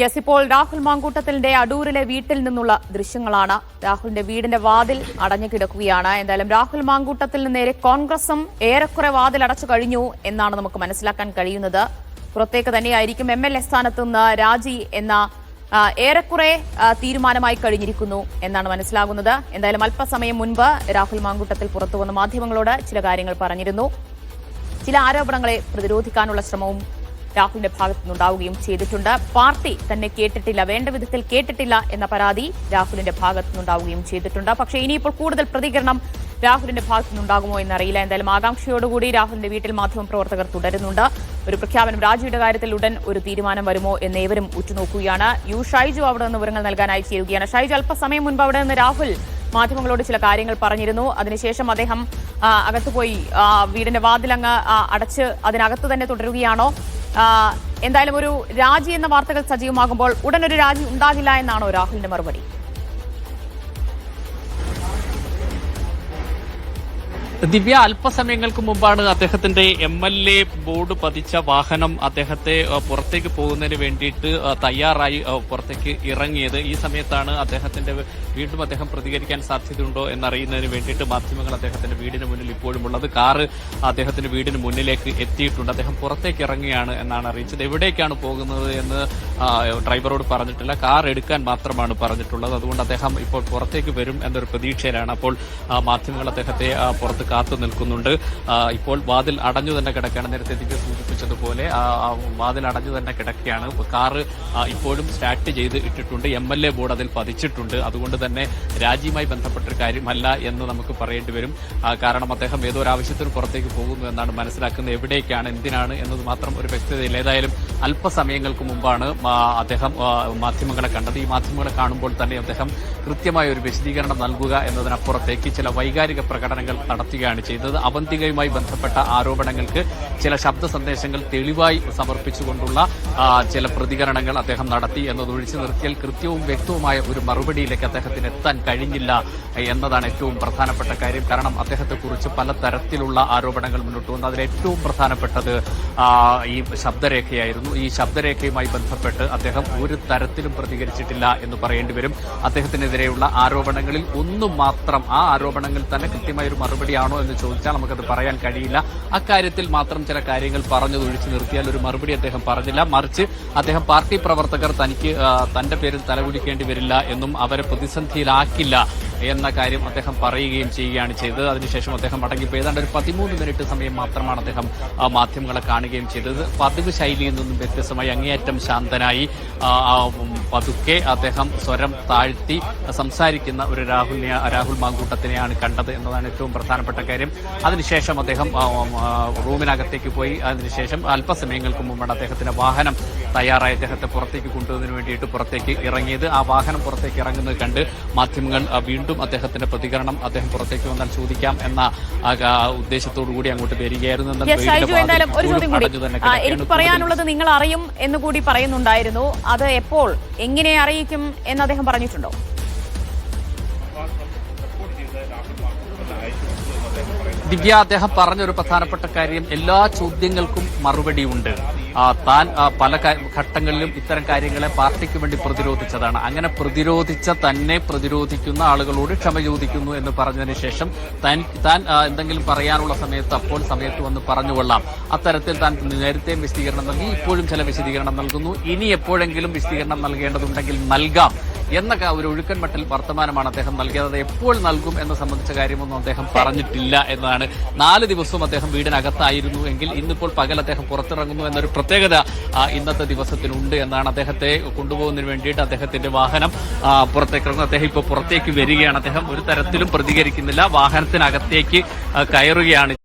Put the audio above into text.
Yes ഇപ്പോൾ രാഹുൽ മാങ്കൂട്ടത്തിന്റെ അടൂരിലെ വീട്ടിൽ നിന്നുള്ള ദൃശ്യങ്ങളാണ്. രാഹുലിന്റെ വീടിന്റെ വാതിൽ അടഞ്ഞു കിടക്കുകയാണ്. എന്തായാലും രാഹുൽ മാങ്കൂട്ടത്തിന് നേരെ കോൺഗ്രസും ഏറെക്കുറെ വാതിൽ അടച്ചു കഴിഞ്ഞു എന്നാണ് നമുക്ക് മനസ്സിലാക്കാൻ കഴിയുന്നത്. പുറത്തേക്ക് തന്നെയായിരിക്കും എം എൽ എ സ്ഥാനത്ത് നിന്ന് രാജി എന്ന ഏറെക്കുറെ തീരുമാനമായി കഴിഞ്ഞിരിക്കുന്നു എന്നാണ് മനസ്സിലാകുന്നത്. എന്തായാലും അല്പസമയം മുൻപ് രാഹുൽ മാങ്കൂട്ടത്തിൽ പുറത്തു വന്ന മാധ്യമങ്ങളോട് ചില കാര്യങ്ങൾ പറഞ്ഞിരുന്നു. ചില ആരോപണങ്ങളെ പ്രതിരോധിക്കാനുള്ള ശ്രമവും രാഹുലിന്റെ ഭാഗത്തു നിന്നുണ്ടാവുകയും ചെയ്തിട്ടുണ്ട്. പാർട്ടി തന്നെ കേട്ടിട്ടില്ല വേണ്ട വിധത്തിൽ കേട്ടിട്ടില്ല എന്ന പരാതി രാഹുലിന്റെ ഭാഗത്തു നിന്നുണ്ടാവുകയും ചെയ്തിട്ടുണ്ട്. പക്ഷേ ഇനിയിപ്പോൾ കൂടുതൽ പ്രതികരണം രാഹുലിന്റെ ഭാഗത്തു നിന്നുണ്ടാകുമോ എന്നറിയില്ല. എന്തായാലും ആകാംക്ഷയോടുകൂടി രാഹുലിന്റെ വീട്ടിൽ മാധ്യമപ്രവർത്തകർ തുടരുന്നുണ്ട്. ഒരു പ്രഖ്യാപനം രാജിയുടെ കാര്യത്തിൽ ഉടൻ ഒരു തീരുമാനം വരുമോ എന്നേവരും ഉറ്റുനോക്കുകയാണ്. യു ഷൈജു അവിടെ നിന്ന് വിവരങ്ങൾ നൽകാനായി ചേരുകയാണ്. ഷൈജു അല്പസമയം മുൻപ് അവിടെ നിന്ന് രാഹുൽ മാധ്യമങ്ങളോട് ചില കാര്യങ്ങൾ പറഞ്ഞിരുന്നു. അതിനുശേഷം അദ്ദേഹം ആ, അകത്ത് പോയി ആ, വീടിന്റെ വാതിലങ്ങ് അടച്ച് അതിനകത്ത് തന്നെ തുടരുകയാണോ? എന്തായാലും ഒരു രാജി എന്ന വാർത്തകൾ സജീവമാകുമ്പോൾ ഉടൻ ഒരു രാജി ഉണ്ടാകില്ല എന്നാണോ രാഹുലിന്റെ മറുപടി? ദിവ്യ അല്പസമയങ്ങൾക്ക് മുമ്പാണ് അദ്ദേഹത്തിന്റെ എം എൽ എ ബോർഡ് പതിച്ച വാഹനം അദ്ദേഹത്തെ പുറത്തേക്ക് പോകുന്നതിന് വേണ്ടിയിട്ട് തയ്യാറായി പുറത്തേക്ക് ഇറങ്ങിയത്. ഈ സമയത്താണ് അദ്ദേഹത്തിന്റെ വീണ്ടും അദ്ദേഹം പ്രതികരിക്കാൻ സാധ്യതയുണ്ടോ എന്നറിയുന്നതിന് വേണ്ടിയിട്ട് മാധ്യമങ്ങൾ അദ്ദേഹത്തിന്റെ വീടിന് മുന്നിൽ ഇപ്പോഴും ഉള്ളത്. കാറ് അദ്ദേഹത്തിന്റെ വീടിന് മുന്നിലേക്ക് എത്തിയിട്ടുണ്ട്. അദ്ദേഹം പുറത്തേക്ക് ഇറങ്ങുകയാണ് എന്നാണ് അറിയിച്ചത്. എവിടേക്കാണ് പോകുന്നത് എന്ന് ഡ്രൈവറോട് പറഞ്ഞിട്ടില്ല. കാർ എടുക്കാൻ മാത്രമാണ് പറഞ്ഞിട്ടുള്ളത്. അതുകൊണ്ട് അദ്ദേഹം ഇപ്പോൾ പുറത്തേക്ക് വരും എന്നൊരു പ്രതീക്ഷയിലാണ്. അപ്പോൾ മാധ്യമങ്ങൾ അദ്ദേഹത്തെ പുറത്ത് കാത്തു നിൽക്കുന്നുണ്ട്. ഇപ്പോൾ വാതിൽ അടഞ്ഞു തന്നെ കിടക്കുകയാണ്. നേരത്തെ എനിക്ക് സൂചിപ്പിച്ചതുപോലെ വാതിൽ അടഞ്ഞു തന്നെ കിടക്കുകയാണ്. കാറ് ഇപ്പോഴും സ്റ്റാർട്ട് ചെയ്ത് ഇട്ടിട്ടുണ്ട്. എം എൽ എ ബോർഡ് അതിൽ പതിച്ചിട്ടുണ്ട്. അതുകൊണ്ട് തന്നെ രാജിയുമായി ബന്ധപ്പെട്ട കാര്യമല്ല എന്ന് നമുക്ക് പറയേണ്ടി വരും. കാരണം അദ്ദേഹം ഏതോ ഒരു ആവശ്യത്തിന് പുറത്തേക്ക് പോകുന്നു എന്നാണ് മനസ്സിലാക്കുന്നത്. എവിടേക്കാണ് എന്തിനാണ് എന്നത് മാത്രം ഒരു വ്യക്തതയില്ല. ഏതായാലും അല്പസമയങ്ങൾക്ക് മുമ്പാണ് അദ്ദേഹം മാധ്യമങ്ങളെ കണ്ടത്. ഈ മാധ്യമങ്ങളെ കാണുമ്പോൾ തന്നെ അദ്ദേഹം കൃത്യമായ ഒരു വിശദീകരണം നൽകുക എന്നതിനപ്പുറത്തേക്ക് ചില വൈകാരിക പ്രകടനങ്ങൾ നടത്തുകയാണ് ചെയ്തത്. അവന്തികയുമായി ബന്ധപ്പെട്ട ആരോപണങ്ങൾക്ക് ചില ശബ്ദ സന്ദേശങ്ങൾ തെളിവായി സമർപ്പിച്ചുകൊണ്ടുള്ള ചില പ്രതികരണങ്ങൾ അദ്ദേഹം നടത്തി എന്നതൊഴിച്ചു നിർത്തിയാൽ കൃത്യവും വ്യക്തവുമായ ഒരു മറുപടിയിലേക്ക് അദ്ദേഹത്തിന് എത്താൻ കഴിഞ്ഞില്ല എന്നതാണ് ഏറ്റവും പ്രധാനപ്പെട്ട കാര്യം. കാരണം അദ്ദേഹത്തെക്കുറിച്ച് പല തരത്തിലുള്ള ആരോപണങ്ങൾ മുന്നോട്ട് വന്നു. അതിൽ ഏറ്റവും പ്രധാനപ്പെട്ടത് ഈ ശബ്ദരേഖയായിരുന്നു. ഈ ശബ്ദരേഖയുമായി ബന്ധപ്പെട്ട് അദ്ദേഹം ഒരു തരത്തിലും പ്രതികരിച്ചിട്ടില്ല എന്ന് പറയേണ്ടി വരും. അദ്ദേഹത്തിനെതിരെയുള്ള ആരോപണങ്ങളിൽ ഒന്നും മാത്രം ആ ആരോപണങ്ങൾ തന്നെ കൃത്യമായ ഒരു മറുപടിയാണോ എന്ന് ചോദിച്ചാൽ നമുക്കത് പറയാൻ കഴിയില്ല. അക്കാര്യത്തിൽ മാത്രം ചില കാര്യങ്ങൾ പറഞ്ഞതൊഴിച്ചു നിർത്തിയാൽ ഒരു മറുപടി അദ്ദേഹം പറഞ്ഞില്ല. മറിച്ച് അദ്ദേഹം പാർട്ടി പ്രവർത്തകർ തനിക്ക് തന്റെ പേരിൽ തലകുലിക്കേണ്ടി വരില്ല എന്നും അവരെ പ്രതിസന്ധിയിലാക്കില്ല എന്ന കാര്യം അദ്ദേഹം പറയുകയും ചെയ്യുകയാണ് ചെയ്തത്. അതിനുശേഷം അദ്ദേഹം മടങ്ങിപ്പോയി ഏതാണ്ട് ഒരു പതിമൂന്ന് മിനിറ്റ് സമയം മാത്രമാണ് അദ്ദേഹം മാധ്യമങ്ങളെ കാണുകയും ചെയ്തത്. പതിവ് ശൈലിയിൽ നിന്നും വ്യത്യസ്തമായി അങ്ങേയറ്റം ശാന്തനായി പതുക്കെ അദ്ദേഹം സ്വരം താഴ്ത്തി സംസാരിക്കുന്ന ഒരു രാഹുലിനെ രാഹുൽ മാങ്കൂട്ടത്തിനെയാണ് കണ്ടത് എന്നതാണ് ഏറ്റവും പ്രധാനപ്പെട്ട കാര്യം. അതിനുശേഷം അദ്ദേഹം റൂമിനകത്തേക്ക് പോയി. അതിനുശേഷം അല്പസമയങ്ങൾക്ക് മുമ്പാണ് അദ്ദേഹത്തിന്റെ വാഹനം തയ്യാറായി. അദ്ദേഹത്തെ പുറത്തേക്ക് കൊണ്ടുവന്നതിന് വേണ്ടിയിട്ട് പുറത്തേക്ക് ഇറങ്ങിയത്. ആ വാഹനം പുറത്തേക്ക് ഇറങ്ങുന്നത് കണ്ട് മാധ്യമങ്ങൾ ആ, വീണ്ടും അദ്ദേഹത്തിന്റെ പ്രതികരണം അദ്ദേഹം പുറത്തേക്ക് വന്നാൽ ചോദിക്കാം എന്ന ഉദ്ദേശത്തോടു കൂടി അങ്ങോട്ട് വരികയായിരുന്നു. എനിക്ക് പറയാനുള്ളത് നിങ്ങൾ അറിയും എന്ന് കൂടി പറയുന്നുണ്ടായിരുന്നു. അത് എപ്പോൾ എങ്ങനെ അറിയിക്കും എന്ന് അദ്ദേഹം പറഞ്ഞിട്ടുണ്ടോ? ദിവ്യ അദ്ദേഹം പറഞ്ഞൊരു പ്രധാനപ്പെട്ട കാര്യം. എല്ലാ ചോദ്യങ്ങൾക്കും മറുപടിയുണ്ട് താൻ പല ഘട്ടങ്ങളിലും ഇത്തരം കാര്യങ്ങളെ പാർട്ടിക്ക് വേണ്ടി പ്രതിരോധിച്ചതാണ്. അങ്ങനെ പ്രതിരോധിച്ച തന്നെ പ്രതിരോധിക്കുന്ന ആളുകളോട് ക്ഷമ ചോദിക്കുന്നു എന്ന് പറഞ്ഞതിന് ശേഷം താൻ താൻ എന്തെങ്കിലും പറയാനുള്ള സമയത്ത് അപ്പോൾ സമയത്ത് വന്ന് പറഞ്ഞുകൊള്ളാം അത്തരത്തിൽ താൻ നേരത്തെ വിശദീകരണം നൽകി ഇപ്പോഴും ചില വിശദീകരണം നൽകുന്നു. ഇനി എപ്പോഴെങ്കിലും വിശദീകരണം നൽകേണ്ടതുണ്ടെങ്കിൽ നൽകാം. എന്ന ക- ഒരു ഒഴുക്കൻ മട്ടിൽ വർത്തമാനമാണ് അദ്ദേഹം നൽകിയത്. എപ്പോൾ നൽകും എന്ന് സംബന്ധിച്ച കാര്യമൊന്നും അദ്ദേഹം പറഞ്ഞിട്ടില്ല എന്നതാണ് നാല് ദിവസവും അദ്ദേഹം വീടിനകത്തായിരുന്നു എങ്കിൽ ഇന്നിപ്പോൾ പകൽ അദ്ദേഹം പുറത്തിറങ്ങുന്നു എന്നൊരു പ്രത്യേകത ഇന്നത്തെ ദിവസത്തിനുണ്ട് എന്നാണ് അദ്ദേഹത്തെ കൊണ്ടുപോകുന്നതിന് വേണ്ടിയിട്ട് അദ്ദേഹത്തിന്റെ വാഹനം പുറത്തേക്ക് ഇറങ്ങുന്നത് അദ്ദേഹം ഇപ്പോൾ പുറത്തേക്ക് വരികയാണ്. അദ്ദേഹം ഒരു തരത്തിലും പ്രതികരിക്കുന്നില്ല. വാഹനത്തിനകത്തേക്ക് കയറുകയാണ്